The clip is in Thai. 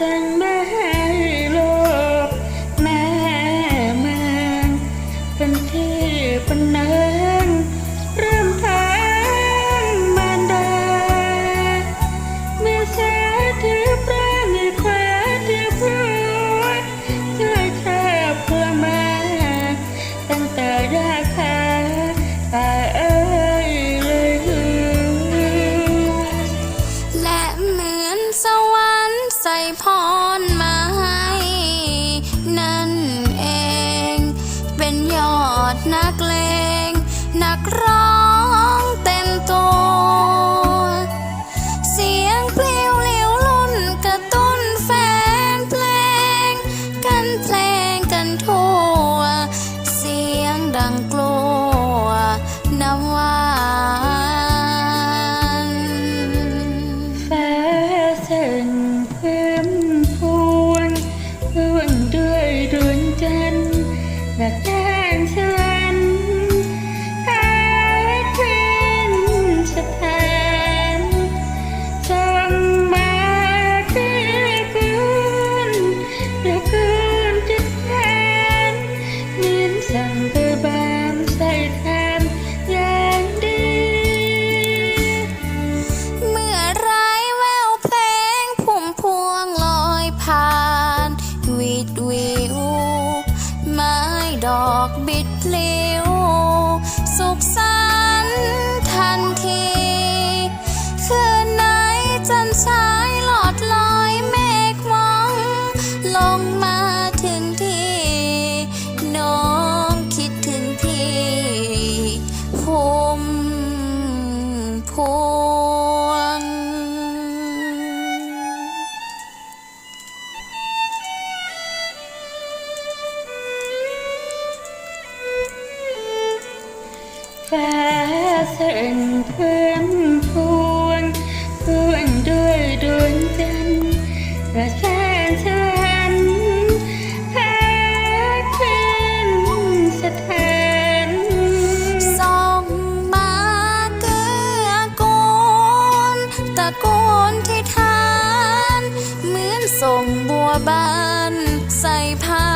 สั่ พรมาให้ นั่นเอง เป็นยอดนักเลง นักร้องเต็มตัว เสียงเพลวเลี้ยวลุ่นกระตุ้นแฟนเพลง กันเพลงกันทั่ว เสียงดังกลัวน้ำหวานฟ้าสั่น แก้ พลิ้วสุขสันทันที คืนไหนจันทรา ฟ้าเสั่นเพื่อนพวงพวงด้วยดวงจันทร์และแสงฉันหาขึ้นสถานส่องมาเกื้อกูลตะโกนที่ทาน เหมือนส่งบัวบานใส่ผ่า